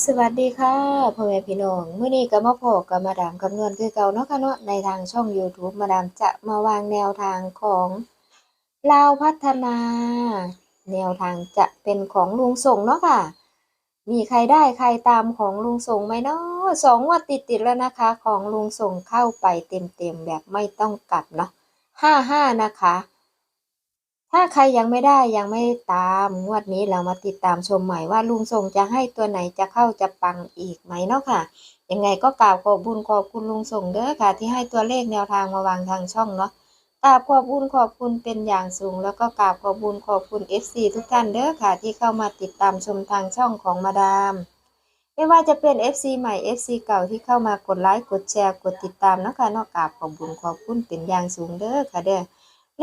สวัสดีค่ะพ่อแม่พี่น้องมื้อนี้ก็มาพบกับมาดามคำนวณคือเก่าเนาะค่ะเนาะในทางช่องยูทูบมาดามจะมาวางแนวทางของลาวพัฒนา แนวทางจะเป็นของลุงส่งเนาะค่ะ มีใครได้ใครตามของลุงส่งไหมเนาะสองงวดติดแล้วนะคะ ของลุงส่งเข้าไปเต็มๆแบบไม่ต้องกลับเนาะห้าห้านะคะ ถ้าใครยังไม่ได้ยังไม่ตามงวดนี้เรามาติดตามชมใหม่ว่าลุงส่งจะให้ตัวไหนจะเข้าจะปังอีกไหมเนาะค่ะ ยังไงก็กราบขอบบุญขอบคุณลุงส่งเด้อค่ะ ที่ให้ตัวเลขแนวทางมาวางทางช่องเนาะกราบขอบบุญขอบคุณเป็นอย่างสูง แล้วก็กราบขอบบุญขอบคุณ FC ทุกท่านเด้อค่ะ ที่เข้ามาติดตามชมทางช่องของมาดามไม่ว่าจะเป็น FC ใหม่ FC เก่าที่เข้ามากดไลค์กดแชร์กดติดตามเนาะคะนอกกราบขอบบุญขอบคุณเป็นอย่างสูงเด้อค่ะเด้อ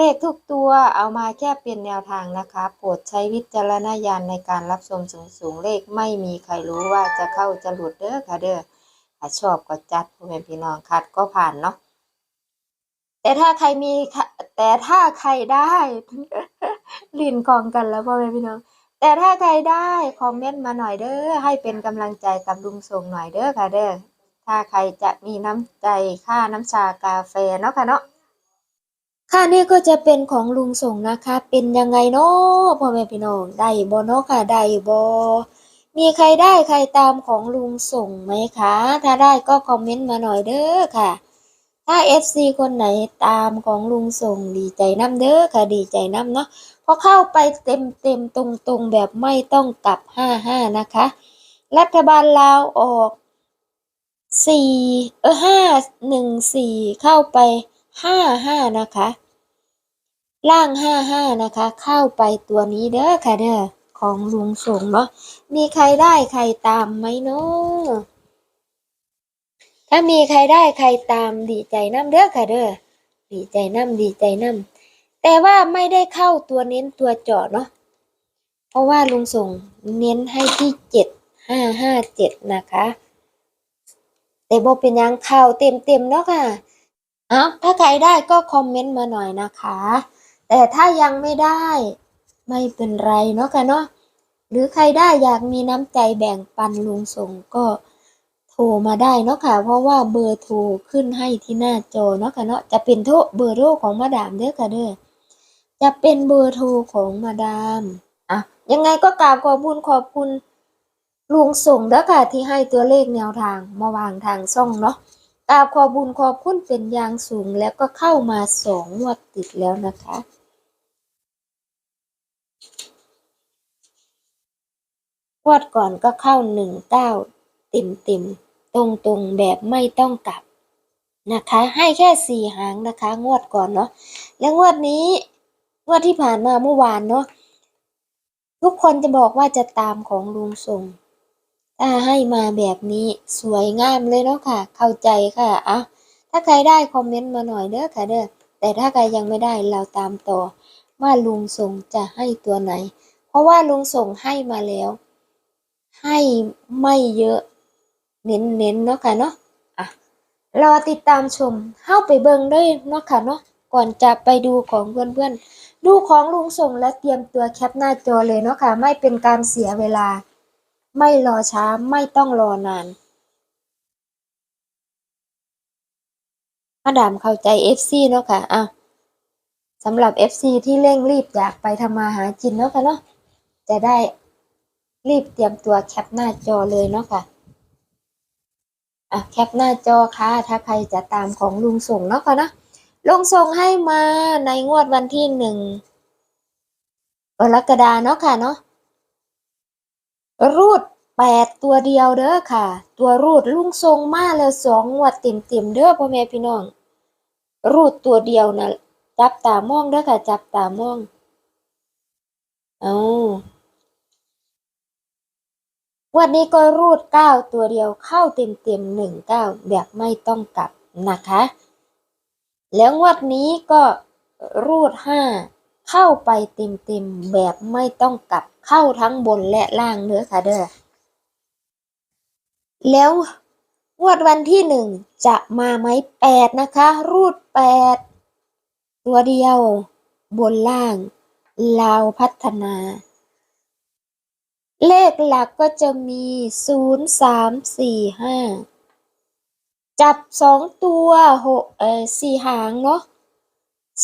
เลขทุกตัวเอามาแค่เป็นแนวทางนะคะ โปรดใช้วิจารณญาณในการรับชมสูงสูงๆเลขไม่มีใครรู้ว่าจะเข้าจะหลุดเด้อค่ะเด้อถ้าชอบก็จัดพ่อแม่พี่น้องคัดก็ผ่านเนาะแต่ถ้าใครมีค่ะแต่ถ้าใครได้ลินกองกันแล้วพ่อแม่พี่น้อง แต่ถ้าใครได้คอมเมนต์มาหน่อยเด้อให้เป็นกำลังใจกับลุงส่งหน่อยเด้อค่ะเด้อถ้าใครจะมีน้ำใจค่าน้ำชากาแฟเนาะค่ะเนาะ ค่ะนี่ก็จะเป็นของลุงส่งนะคะ เป็นยังไงเนาะพ่อแม่พี่น้องได้บ่เนาะค่ะได้บ่มีใครได้ใครตามของลุงส่งไหมคะ ถ้าได้ก็คอมเมนต์มาหน่อยเด้อค่ะ ถ้า FC คนไหนตามของลุงส่งดีใจน้ำเด้อค่ะดีใจน้ำเนาะพอเข้าไปเต็มเต็มตรงตรงแบบไม่ต้องกลับห้าห้านะคะ รัฐบาลลาวออกสี่เออห้าหนึ่งสี่เข้าไป ห้าห้านะคะ ล่างห้าห้านะคะ เข้าไปตัวนี้เด้อค่ะเด้อของลุงส่งเนาะมีใครได้ใครตามไหมเนาะถ้ามีใครได้ใครตามดีใจน้ำเด้อค่ะเด้อดีใจน้ำดีใจน้ำแต่ว่าไม่ได้เข้าตัวเน้นตัวเจาะเนาะเพราะว่าลุงส่งเน้นให้ที่เจ็ดห้าห้าเจ็ดนะคะ แต่บอกเป็นยังข่าวเต็มเต็มเนาะค่ะ เอาถ้าใครได้ก็คอมเมนต์มาหน่อยนะคะ แต่ถ้ายังไม่ได้ไม่เป็นไรเนาะค่ะเนาะหรือใครได้อยากมีน้ำใจแบ่งปันลุงส่งก็โทรมาได้เนาะค่ะ เพราะว่าเบอร์โทรขึ้นให้ที่หน้าจอเนาะค่ะเนาะจะเป็นโทรเบอร์โทรของมาดามเด้อค่ะเด้อจะเป็นเบอร์โทรของมาดามอะยังไงก็กราบขอบคุณขอบคุณลุงส่งเด้อค่ะที่ให้ตัวเลขแนวทางมาวางทางช่องเนาะ กราบขอบุญขอบคุณเป็นอย่างสูงแล้วก็เข้ามาสองงวดติดแล้วนะคะ งวดก่อนก็เข้าหนึ่งเก้าเต็มเต็มตรงตรงแบบไม่ต้องกลับนะคะ ให้แค่สี่หางนะคะ งวดก่อนเนาะแล้วงวดนี้ งวดที่ผ่านมาเมื่อวานเนาะทุกคนจะบอกว่าจะตามของลุงส่ง ถ้าให้มาแบบนี้สวยงามเลยเนาะค่ะ เข้าใจค่ะอะถ้าใครได้คอมเมนต์มาหน่อยเด้อค่ะเด้อแต่ถ้าใครยังไม่ได้เราตามต่อ ว่าลุงส่งจะให้ตัวไหน เพราะว่าลุงส่งให้มาแล้ว ให้ไม่เยอะ เน้นๆเนาะค่ะเนาะอะรอติดตามชมเข้าไปเบิ่งด้วยเนาะค่ะเนาะก่อนจะไปดูของเพื่อนๆดูของลุงส่งและเตรียมตัวแคปหน้าจอเลยเนาะค่ะไม่เป็นการเสียเวลา ไม่รอช้า ไม่ต้องรอนาน มาดามเข้าใจ FC เนาะค่ะอ้าวสำหรับ FC ที่เร่งรีบอยากไปทำมาหากินเนาะค่ะเนาะ จะได้รีบเตรียมตัวแคปหน้าจอเลยเนาะค่ะอะแคปหน้าจอค่ะ ถ้าใครจะตามของลุงส่งเนาะค่ะนะลุงส่งให้มาในงวดวันที่หนึ่งกรกฎาเนาะค่ะเนาะ รูดแปดตัวเดียวเด้อค่ะ ตัวรูดลุงส่งมาแล้วสองงวดเต็มเต็มๆเด้อพ่อแม่พี่น้อง รูดตัวเดียวนะจับตามองเด้อค่ะ จับตามองเอาวันนี้ก็รูดเก้าตัวเดียวเข้าเต็มเต็มหนึ่งเก้าแบบไม่ต้องกลับนะคะ แล้วงวดนี้ก็รูดห้า เข้าไปเต็มเต็มๆแบบไม่ต้องกลับเข้าทั้งบนและล่างเด้อค่ะเด้อแล้วงวดวันที่หนึ่งจะมาไหมแปดนะคะ รูดแปดตัวเดียว บนล่างลาวพัฒนา เลขหลักก็จะมีศูนย์สามสี่ห้าจับสองตัวหกเอ่อสี่หางเนาะ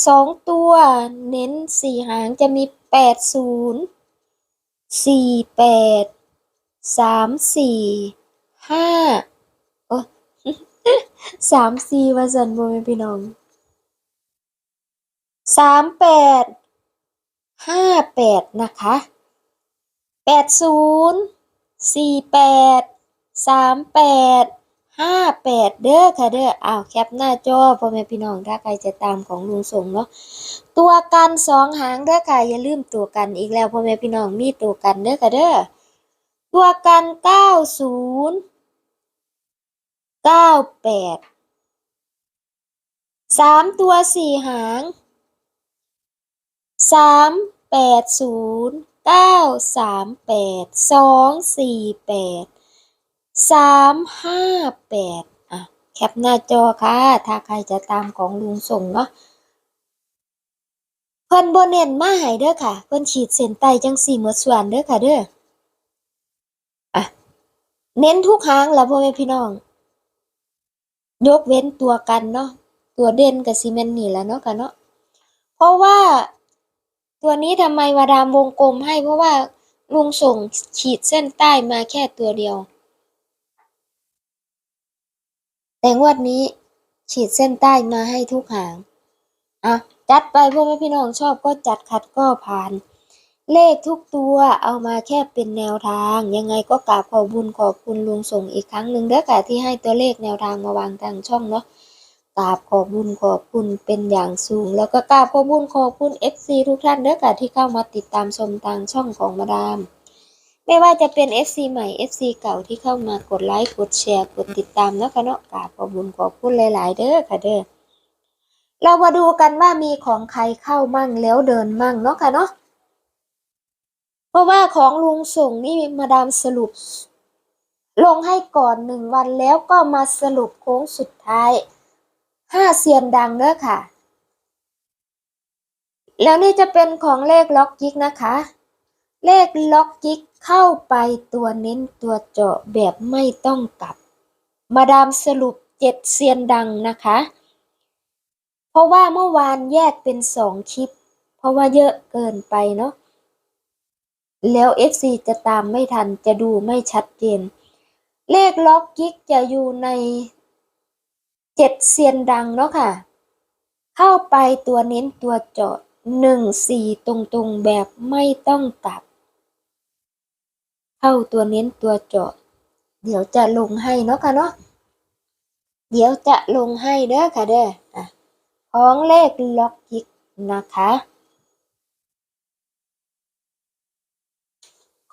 สองตัว เน้นสี่หางจะมีแปดศูนย์สี่แปดสามสี่ห้าโอ้สามสี่วาสันโมเป็นพี่น้องสามแปดห้าแปดนะคะแปดศูนย์สี่แปดสามแปด ห้าแปดเด้อค่ะเด้ออ้าวแคปหน้าจอพ่อแม่พี่น้องถ้าใครจะตามของลุงส่งเนาะตัวกันสองหางเด้อค่ะอย่าลืมตัวกันอีกแล้วพ่อแม่พี่น้องมีตัวกันเด้อค่ะเด้อตัวกันเก้าศูนย์เก้าแปดสามตัวสี่หางสามแปดศูนย์เก้าสามแปดสองสี่แปด สามห้าแปดอะ แคปหน้าจอค่ะ ถ้าใครจะตามของลุงส่งเนาะเพิ่นบ่เนนมาให้เด้อค่ะ เพิ่นฉีดเส้นใต้จังสี่หมดส่วนเด้อค่ะเด้ออะ เน้นทุกหางแล้วพ่อแม่พี่น้อง ยกเว้นตัวกันเนาะ ตัวเด่นกับซีเมนนี่แหละเนาะกันเนาะ เพราะว่าตัวนี้ทำไมวาดามวงกลมให้เพราะว่าลุงส่งขีดเส้นใต้มาแค่ตัวเดียว แต่งวดนี้ขีดเส้นใต้มาให้ทุกหาง อะ จัดไปพวกแม่พี่น้องชอบก็จัดขัดก็ผ่าน เลขทุกตัวเอามาแค่เป็นแนวทาง ยังไงก็กราบขอบบุญขอบคุณลุงส่งอีกครั้งหนึ่งเด้อค่ะที่ให้ตัวเลขแนวทางมาวางทางช่องเนาะกราบขอบบุญขอบคุณเป็นอย่างสูง แล้วก็กราบขอบบุญขอบคุณ FC ทุกท่านเด้อค่ะที่เข้ามาติดตามชมทางช่องของมาดาม ไม่ว่าจะเป็น FC ใหม่ FC เก่าที่เข้ามากดไลค์กดแชร์กดติดตามเนาะค่ะเนาะกราบขอบุญขอบคุณหลาย ๆ เด้อค่ะเด้อเรามาดูกันว่ามีของใครเข้ามั่งแล้วเดินมั่งเนาะค่ะเนาะเพราะว่าของลุงส่งนี่มาดามสรุป ลงให้ก่อนหนึ่งวันแล้วก็มาสรุปโค้งสุดท้ายห้าเซียนดังเด้อค่ะ แล้วนี่จะเป็นของเลขล็อกยิกนะคะ เลขล็อกยิกเข้าไปตัวเน้นตัวเจาะแบบไม่ต้องกลับ มาดามสรุปเจ็ดเซียนดังนะคะ เพราะว่าเมื่อวานแยกเป็นสองคลิป เพราะว่าเยอะเกินไปเนาะแล้ว FC จะตามไม่ทันจะดูไม่ชัดเจน เลขล็อกกิ๊กจะอยู่ในเจ็ดเซียนดังเนาะค่ะ เข้าไปตัวเน้นตัวเจาะหนึ่งสี่ตรงๆแบบไม่ต้องกลับ เข้าตัวเน้นตัวเจาะ เดี๋ยวจะลงให้เนาะค่ะเนาะ เดี๋ยวจะลงให้เด้อค่ะเด้ออะของเลขล็อกกิกนะคะ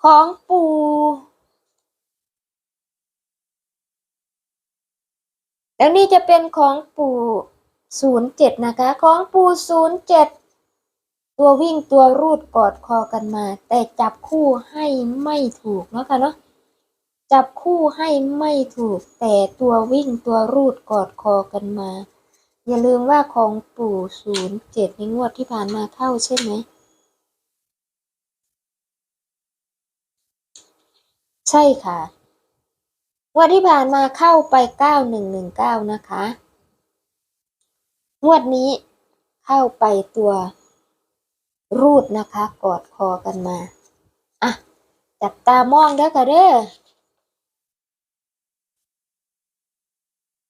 ของปูแล้วนี่จะเป็นของปู่ศูนย์เจ็ดนะคะ ของปู่ศูนย์เจ็ด ตัววิ่งตัวรูดกอดคอกันมา แต่จับคู่ให้ไม่ถูกเนาะค่ะเนาะจับคู่ให้ไม่ถูก แต่ตัววิ่งตัวรูดกอดคอกันมา อย่าลืมว่าของปู่ศูนย์เจ็ดในงวดที่ผ่านมาเข้าใช่ไหมใช่ค่ะงวดที่ผ่านมาเข้าไปเก้าหนึ่งหนึ่งเก้านะคะงวดนี้เข้าไปตัว รูดนะคะ กอดคอกันมา อะ จับตามองเด้อค่ะเด้อ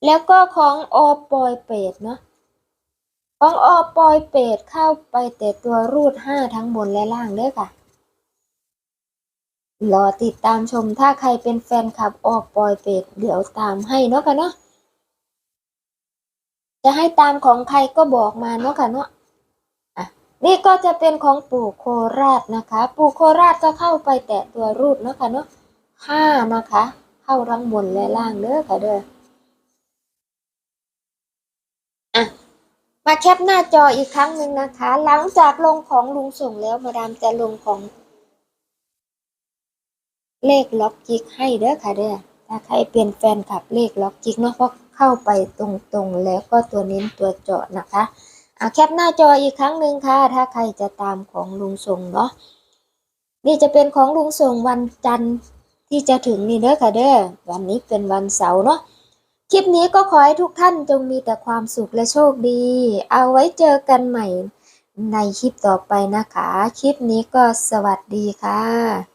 แล้วก็ของออปอยเปดเนาะของออปอยเปดเข้าไปแต่ตัวรูดห้าทั้งบนและล่างเด้อค่ะรอติดตามชมถ้าใครเป็นแฟนคลับออกปอยเป็ดเดี๋ยวตามให้เนาะค่ะเนาะจะให้ตามของใครก็บอกมาเนาะค่ะเนาะ นี่ก็จะเป็นของปู่โคราชนะคะ ปู่โคราชก็เข้าไปแตะตัวรูดเนาะค่ะเนาะห้านะคะ เข้าทั้งบนและล่างเด้อค่ะเด้ออะมาแคปหน้าจออีกครั้งหนึ่งนะคะ หลังจากลงของลุงส่งแล้วมาดามจะลงของ เลขล็อกจิกให้เด้อค่ะเด้อถ้าใครเป็นแฟนคลับเลขล็อกจิกเนาะเพราะเข้าไปตรงๆแล้วก็ตัวเน้นตัวเจาะนะคะ อะแคปหน้าจออีกครั้งหนึ่งค่ะ ถ้าใครจะตามของลุงทรงเนาะนี่จะเป็นของลุงส่งวันจันทร์ที่จะถึงนี่เด้อค่ะเด้อวันนี้เป็นวันเสาร์เนาะคลิปนี้ก็ขอให้ทุกท่านจงมีแต่ความสุขและโชคดี เอาไว้เจอกันใหม่ในคลิปต่อไปนะคะ คลิปนี้ก็สวัสดีค่ะ